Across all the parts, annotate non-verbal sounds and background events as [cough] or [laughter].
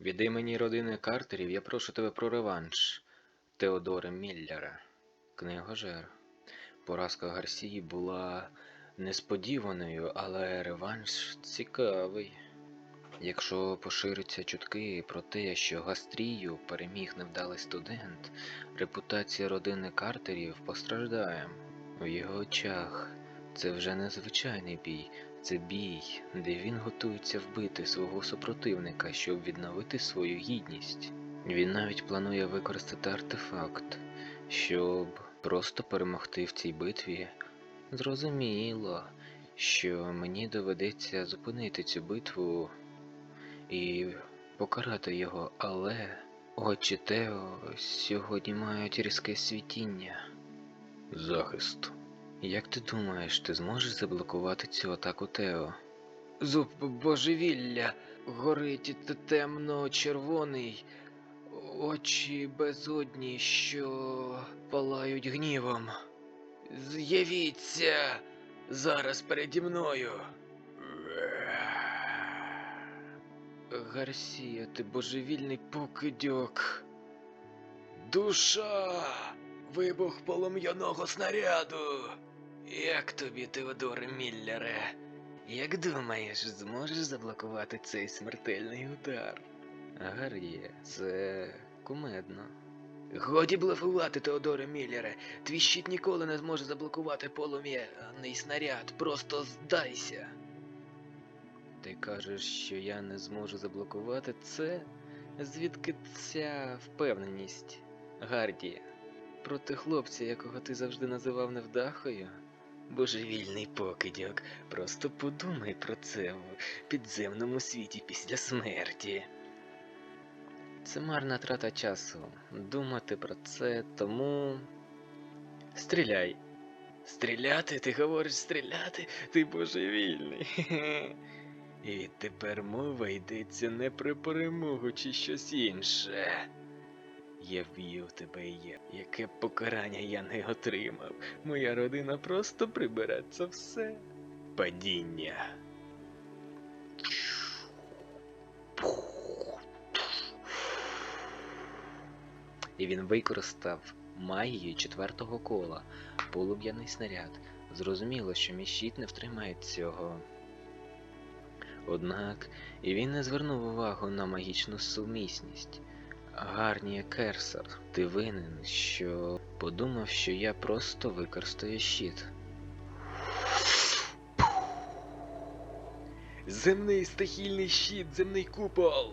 Від імені родини Картерів я прошу тебе про реванш Теодора Міллера, книгожер. Поразка Гарсії була несподіваною, але реванш цікавий. Якщо поширяться чутки про те, що Гастрію переміг невдалий студент, репутація родини Картерів постраждає. У його очах це вже не звичайний бій, це бій, де він готується вбити свого супротивника, щоб відновити свою гідність. Він навіть планує використати артефакт, щоб просто перемогти в цій битві. Зрозуміло, що мені доведеться зупинити цю битву і покарати його, але очі Тео сьогодні мають різке світіння. Захист. Як ти думаєш, ти зможеш заблокувати цю атаку Тео? Зуб божевілля, горить темно-червоний, очі безодні, що палають гнівом. З'явіться зараз переді мною. Гарсія, ти божевільний покидьок. Душа! Вибух полум'яного снаряду. Як тобі, Теодоре Міллере? Як думаєш, зможеш заблокувати цей смертельний удар? Гаррі, це кумедно. Годі блефувати, Теодоре Міллере. Твій щит ніколи не зможе заблокувати полум'яний снаряд. Просто здайся. Ти кажеш, що я не зможу заблокувати це? Звідки ця впевненість? Гарді, проти хлопця, якого ти завжди називав невдахою? Божевільний покидьок, просто подумай про це в підземному світі після смерті. Це марна трата часу. Думати про це, тому. Стріляй. Стріляти? Ти говориш стріляти? Ти божевільний. [laughs] І тепер мова йдеться не про перемогу чи щось інше. Я вб'ю тебе і я. Яке покарання я не отримав. Моя родина просто прибере це все. Падіння. І він використав магію четвертого кола, полум'яний снаряд. Зрозуміло, що мій не втримає цього. Однак і він не звернув увагу на магічну сумісність. Гарнія Керсер, ти винен, що подумав, що я просто використаю щит. Земний стихільний щит, земний купол.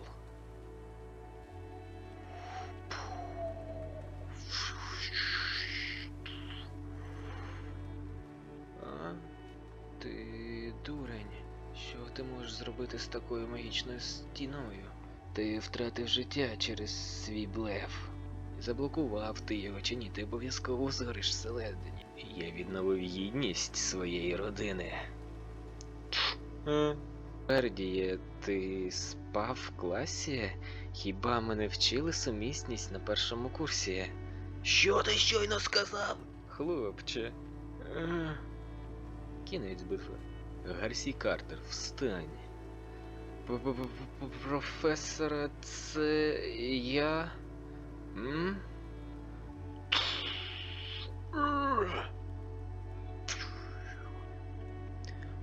А? Ти дурень. Що ти можеш зробити з такою магічною стіною? Ти втратив життя через свій блеф. Заблокував ти його чи ні, ти обов'язково згориш всередині. Я відновив гідність своєї родини. Ердіє, ти спав в класі? Хіба мене вчили сумісність на першому курсі? Що ти щойно сказав? Хлопче. Е, Кінець битви. Гарсі Картер, встань. П-п-п-п- це я. М?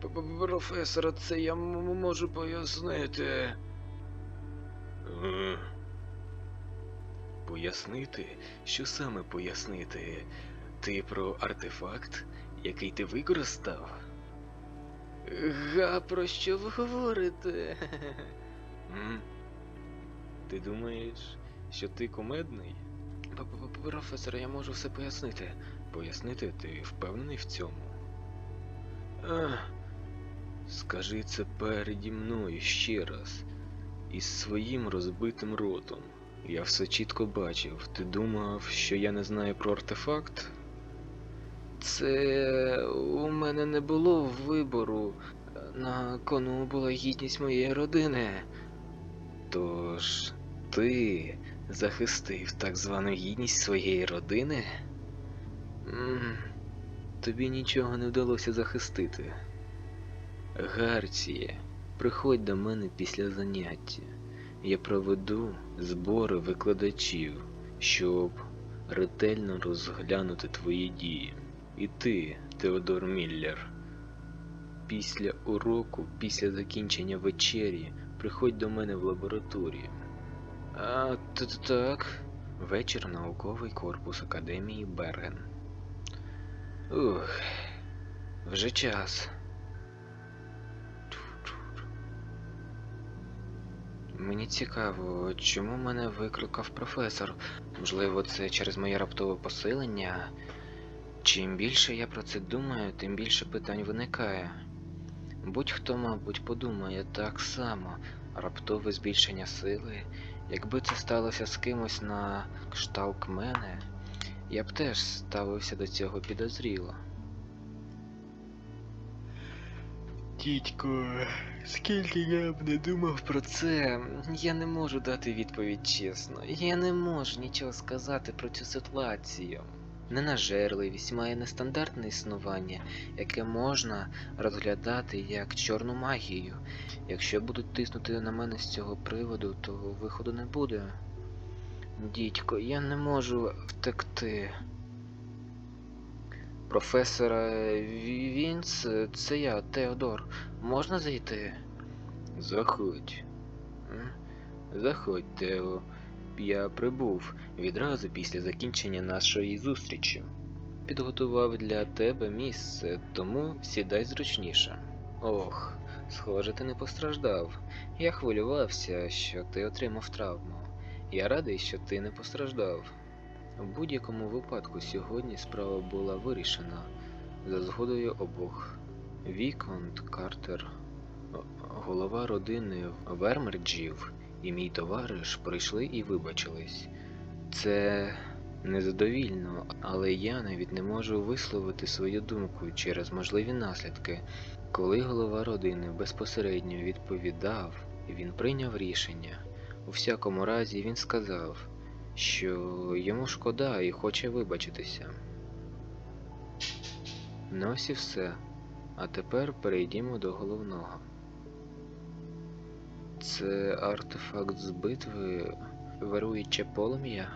П-п- це я можу пояснити. Пояснити? Що саме пояснити? Ти про артефакт, який ти використав? Га, про що ви говорите? Ти думаєш, що ти кумедний? П-п-п- Професоре, я можу все пояснити. Пояснити, ти впевнений в цьому? А, скажи це переді мною ще раз. Із своїм розбитим ротом. Я все чітко бачив. Ти думав, що я не знаю про артефакт? Це у мене не було вибору. На кону була гідність моєї родини. Тож ти захистив так звану гідність своєї родини? Тобі нічого не вдалося захистити. Гарціє, приходь до мене після заняття. Я проведу збори викладачів, щоб ретельно розглянути твої дії. І ти, Теодор Міллер, після уроку, після закінчення вечері, приходь до мене в лабораторію. А, т- так. Вечір науковий корпус Академії Берген. Ух, вже час. Мені цікаво, чому мене викликав професор. Можливо, це через моє раптове посилення. Чим більше я про це думаю, тим більше питань виникає. Будь-хто, мабуть, подумає так само, раптове збільшення сили. Якби це сталося з кимось на кшталт мене, я б теж ставився до цього підозріло. Дідько, скільки я б не думав про це, я не можу дати відповідь чесно. Я не можу нічого сказати про цю ситуацію. Ненажерливість має нестандартне існування, яке можна розглядати як чорну магію. Якщо будуть тиснути на мене з цього приводу, то виходу не буде. Дідько, я не можу втекти. Професора Вінс, це я, Теодор. Можна зайти? Заходь. Заходь, Тео. Я прибув відразу після закінчення нашої зустрічі. Підготував для тебе місце, тому сідай зручніше. Ох, схоже, ти не постраждав. Я хвилювався, що ти отримав травму. Я радий, що ти не постраждав. У будь-якому випадку сьогодні справа була вирішена за згодою обох. Віконт Картер, голова родини Вермерджів і мій товариш прийшли і вибачились. Це незадовільно, але я навіть не можу висловити свою думку через можливі наслідки. Коли голова родини безпосередньо відповідав, він прийняв рішення. У всякому разі, він сказав, що йому шкода і хоче вибачитися. Ну ось і все. А тепер перейдімо до головного. Це артефакт з битви вируюче полум'я?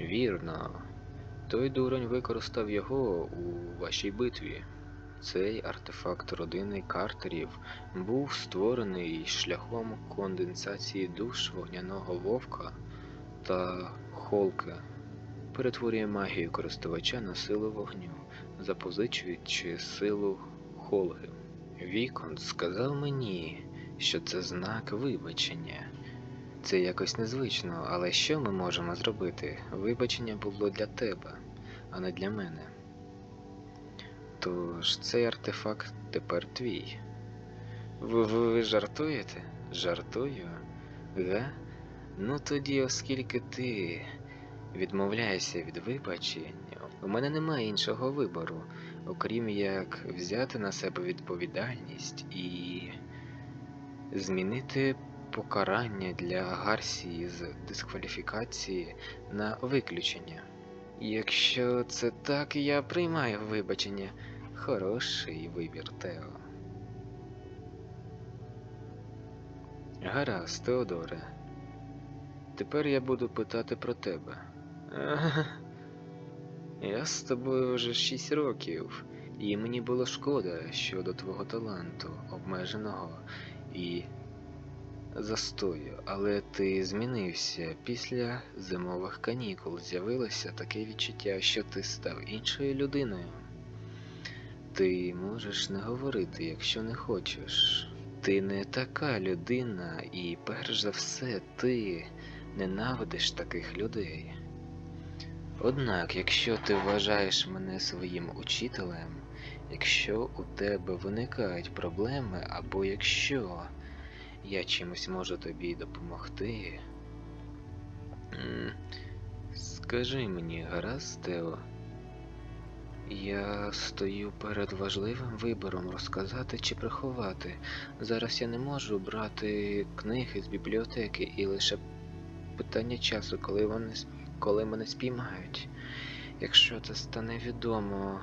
Вірно. Той дурень використав його у вашій битві. Цей артефакт родини Картерів був створений шляхом конденсації душ вогняного вовка та холка. Перетворює магію користувача на силу вогню, запозичуючи силу холги. Вікон сказав мені, що це знак вибачення. Це якось незвично, але що ми можемо зробити? Вибачення було для тебе, а не для мене. Тож цей артефакт тепер твій. Ви, ви, ви жартуєте? Жартую? Га? Ну тоді, оскільки ти відмовляєшся від вибачення, у мене немає іншого вибору, окрім як взяти на себе відповідальність і змінити покарання для Гарсії з дискваліфікації на виключення. Якщо це так, я приймаю вибачення. Хороший вибір, Тео. Гаразд, Теодоре. Тепер я буду питати про тебе. Я з тобою вже 6 років, і мені було шкода щодо твого таланту, обмеженого і застою, але ти змінився. Після зимових канікул з'явилося таке відчуття, що ти став іншою людиною. Ти можеш не говорити, якщо не хочеш. Ти не така людина, і перш за все ти ненавидиш таких людей. Однак, якщо ти вважаєш мене своїм учителем, якщо у тебе виникають проблеми, або якщо я чимось можу тобі допомогти. Скажи мені, гаразд, Тео. Я стою перед важливим вибором розказати чи приховати. Зараз я не можу брати книги з бібліотеки і лише питання часу, коли вони коли мене спіймають. Якщо це стане відомо,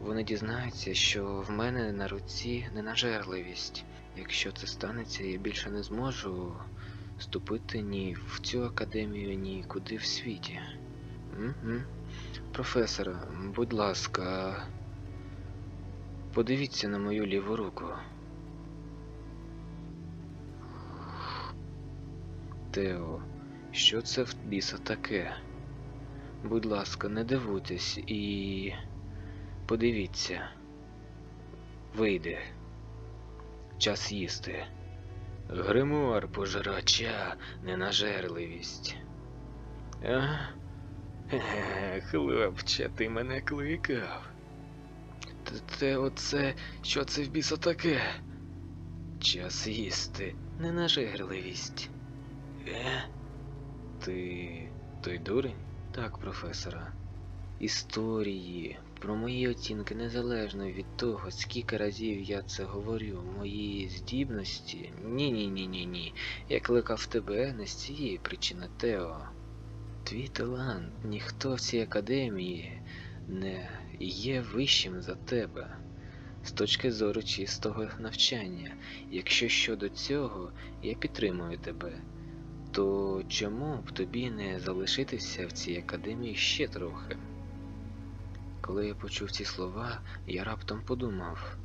вони дізнаються, що в мене на руці ненажерливість. Якщо це станеться, я більше не зможу вступити ні в цю академію, ні куди в світі. Угу. Професоре, будь ласка, подивіться на мою ліву руку. Тео, що це в біса таке? Будь ласка, не дивуйтесь і подивіться. Вийде. Час їсти. Гримуар пожирача, ненажерливість. А? Хлопче, ти мене кликав. Те оце, що це в біса таке? Час їсти, ненажерливість. Е? Ти той дурень? Так, професора. Історії про мої оцінки незалежно від того, скільки разів я це говорю, мої здібності. Ні, ні, ні, ні, ні. Я кликав тебе не з цієї причини, Тео. Твій талант, ніхто в цій академії не є вищим за тебе. З точки зору чистого навчання. Якщо щодо цього, я підтримую тебе. То чому б тобі не залишитися в цій академії ще трохи? Коли я почув ці слова, я раптом подумав: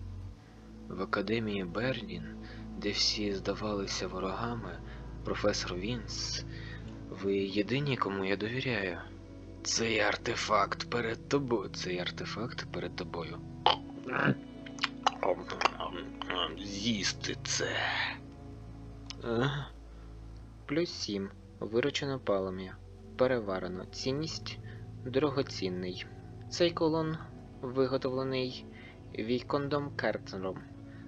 в академії Берлін, де всі здавалися ворогами, професор Вінс, ви єдині, кому я довіряю. Цей артефакт перед тобою. Цей артефакт перед тобою. З'їсти це. А? Плюс 7. Виручено палам'я. Переварено. Цінність дорогоцінний. Цей колон виготовлений Вікондом Керцером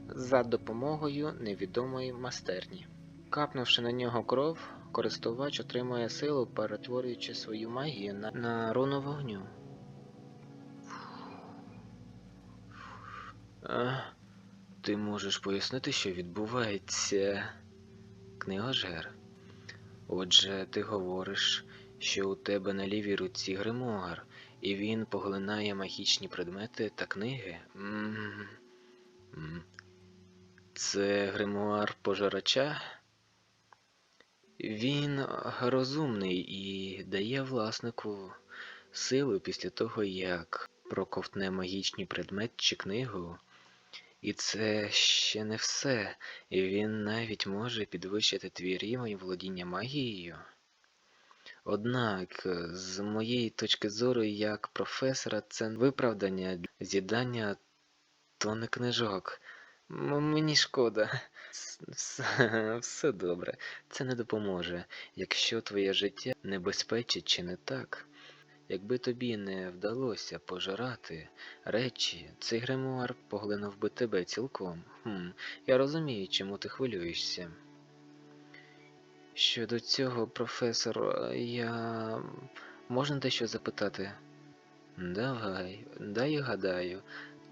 за допомогою невідомої мастерні. Капнувши на нього кров, користувач отримує силу, перетворюючи свою магію на, на руну вогню. Ти можеш пояснити, що відбувається, книгожер. Отже, ти говориш, що у тебе на лівій руці гримуар, і він поглинає магічні предмети та книги. Це гримуар пожирача? Він розумний і дає власнику силу після того, як проковтне магічний предмет чи книгу. І це ще не все. Він навіть може підвищити твій рівень володіння магією. Однак, з моєї точки зору, як професора, це виправдання для з'їдання тонни книжок. М- Мені шкода. Все, все добре. Це не допоможе, якщо твоє життя небезпечить чи не так. Якби тобі не вдалося пожирати речі, цей гримуар поглинув би тебе цілком. Хм, я розумію, чому ти хвилюєшся. Щодо цього, професор, я можна дещо запитати? Давай, дай гадаю,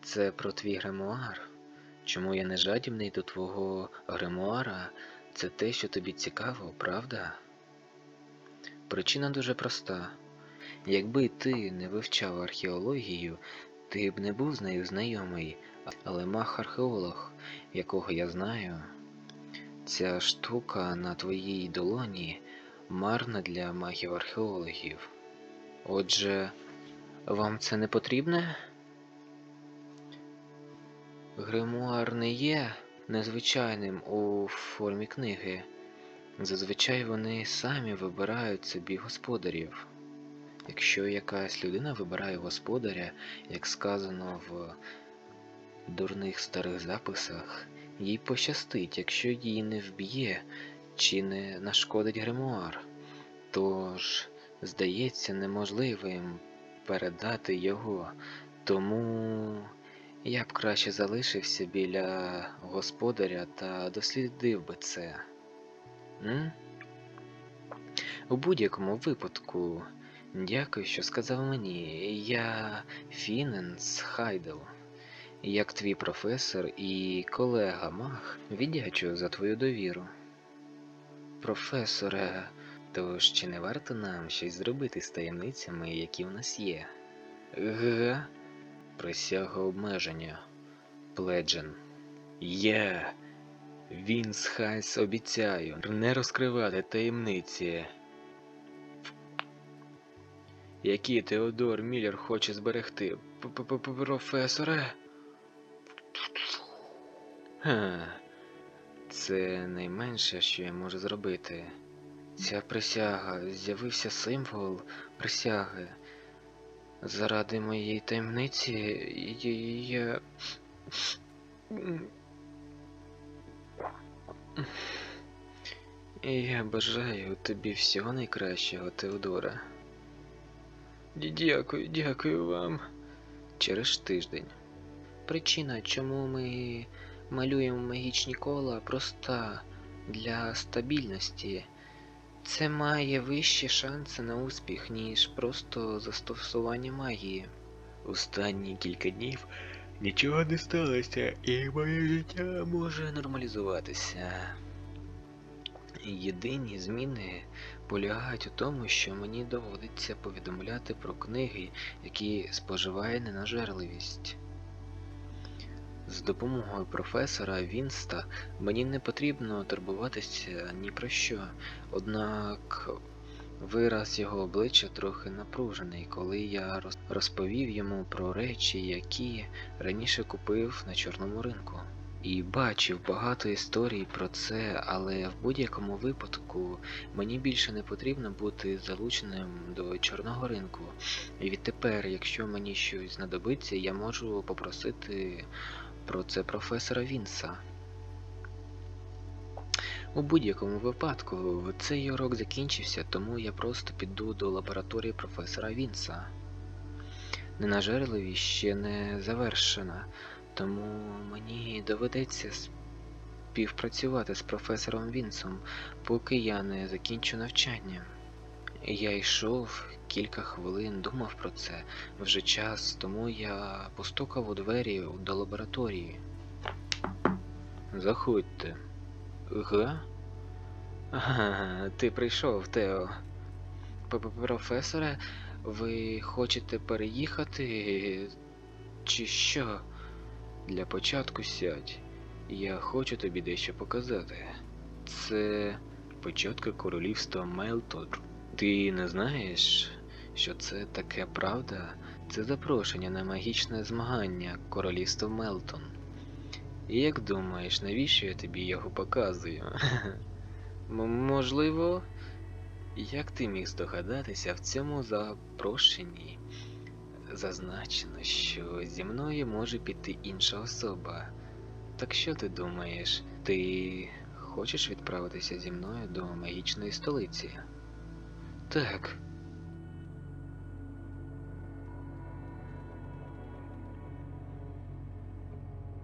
це про твій гримуар. Чому я не жадібний до твого гримуара? Це те, що тобі цікаво, правда? Причина дуже проста. Якби ти не вивчав археологію, ти б не був з нею знайомий, але маг-археолог, якого я знаю, ця штука на твоїй долоні марна для магів-археологів. Отже, вам це не потрібне? Гримуар не є незвичайним у формі книги. Зазвичай вони самі вибирають собі господарів. Якщо якась людина вибирає господаря, як сказано в дурних старих записах, їй пощастить, якщо її не вб'є чи не нашкодить гримуар. Тож, здається, неможливим передати його, тому я б краще залишився біля господаря та дослідив би це. М? У будь-якому випадку, дякую, що сказав мені. Я Фіненс Хайдел. Як твій професор і колега Мах, віддячую за твою довіру. Професоре, то чи не варто нам щось зробити з таємницями, які в нас є? Га? Присяга обмеження. Пледжен. Я Він з Хайс обіцяю не розкривати таємниці. Які Теодор Міллер хоче зберегти. П-п-п- Професоре? Це найменше, що я можу зробити. Ця присяга з'явився символ присяги. Заради моєї таємниці я- я. Я бажаю тобі всього найкращого, Теодора. Дякую, дякую вам. Через тиждень. Причина, чому ми малюємо магічні кола, проста для стабільності. Це має вищі шанси на успіх, ніж просто застосування магії. Останні кілька днів нічого не сталося, і моє життя може нормалізуватися. Єдині зміни полягають у тому, що мені доводиться повідомляти про книги, які споживає ненажерливість. З допомогою професора Вінста мені не потрібно турбуватися ні про що, однак вираз його обличчя трохи напружений, коли я роз- розповів йому про речі, які раніше купив на чорному ринку. І бачив багато історій про це, але в будь-якому випадку мені більше не потрібно бути залученим до чорного ринку. І відтепер, якщо мені щось знадобиться, я можу попросити про це професора Вінса. У будь-якому випадку цей урок закінчився, тому я просто піду до лабораторії професора Вінса. Ненажерливість ще не завершена, тому мені доведеться співпрацювати з професором Вінсом, поки я не закінчу навчання. Я йшов кілька хвилин, думав про це вже час, тому я постукав у двері до лабораторії. Заходьте. Га? Ти прийшов, Тео. П- Професоре, ви хочете переїхати? Чи що? Для початку сядь. Я хочу тобі дещо показати. Це початка королівства Мелтор. Ти не знаєш, що це таке правда? Це запрошення на магічне змагання королівства Мелтон. І як думаєш, навіщо я тобі його показую? [laughs] Можливо, як ти міг здогадатися, в цьому запрошенні зазначено, що зі мною може піти інша особа. Так що ти думаєш, ти хочеш відправитися зі мною до магічної столиці? Так,